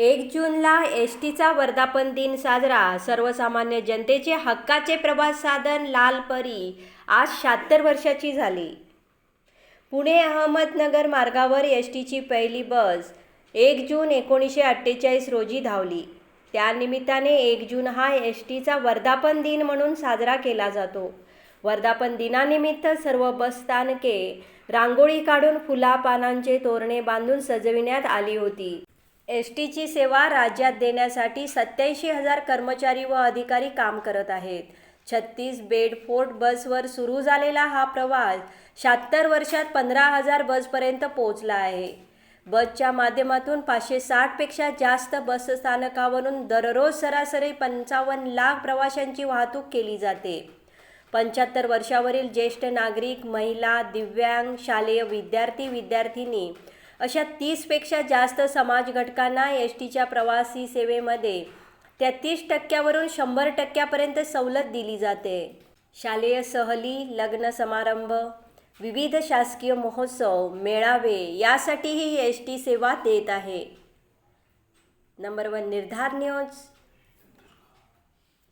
एक जूनला एस टीचा वर्धापन दिन साजरा. सर्वसामान्य जनतेचे हक्काचे प्रवास साधन लाल परी. आज शहात्तर वर्षाची झाली. पुणे अहमदनगर मार्गावर एस टीची पहिली बस एक जून एकोणीसशे अठ्ठेचाळीस रोजी धावली. त्यानिमित्ताने एक जून हा एस टीचा वर्धापन दिन म्हणून साजरा केला जातो. वर्धापन दिनानिमित्त सर्व बसस्थानके रांगोळी काढून फुला पानांचे तोरणे बांधून सजविण्यात आली होती. एस टीची सेवा राज्यात देण्यासाठी सत्याऐंशी हजार कर्मचारी व अधिकारी काम करत आहेत. छत्तीस बेडफोर्ट बसवर सुरू झालेला हा प्रवास शहात्तर वर्षात पंधरा हजार बसपर्यंत पोहोचला आहे. बसच्या माध्यमातून पाचशे साठपेक्षा जास्त बसस्थानकावरून दररोज सरासरी पंचावन्न लाख प्रवाशांची वाहतूक केली जाते. पंच्याहत्तर वर्षावरील ज्येष्ठ नागरिक महिला दिव्यांग शालेय विद्यार्थी विद्यार्थिनी अशा तीसपेक्षा जास्त समाज घटकांना एस टीच्या प्रवासी सेवेमध्ये तेहतीस टक्क्यावरून शंभर टक्क्यापर्यंत सवलत दिली जाते. शालेय सहली लग्न समारंभ विविध शासकीय महोत्सव मेळावे यासाठीही एस टी सेवा देत आहे. Number one Nirdhar news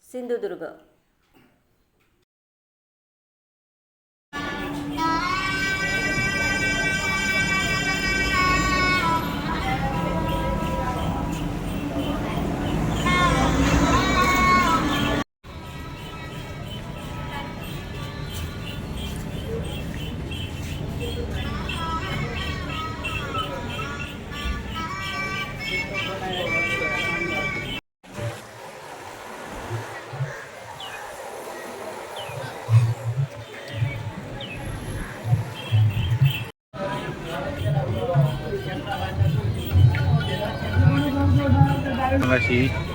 Sindhudurg. अशी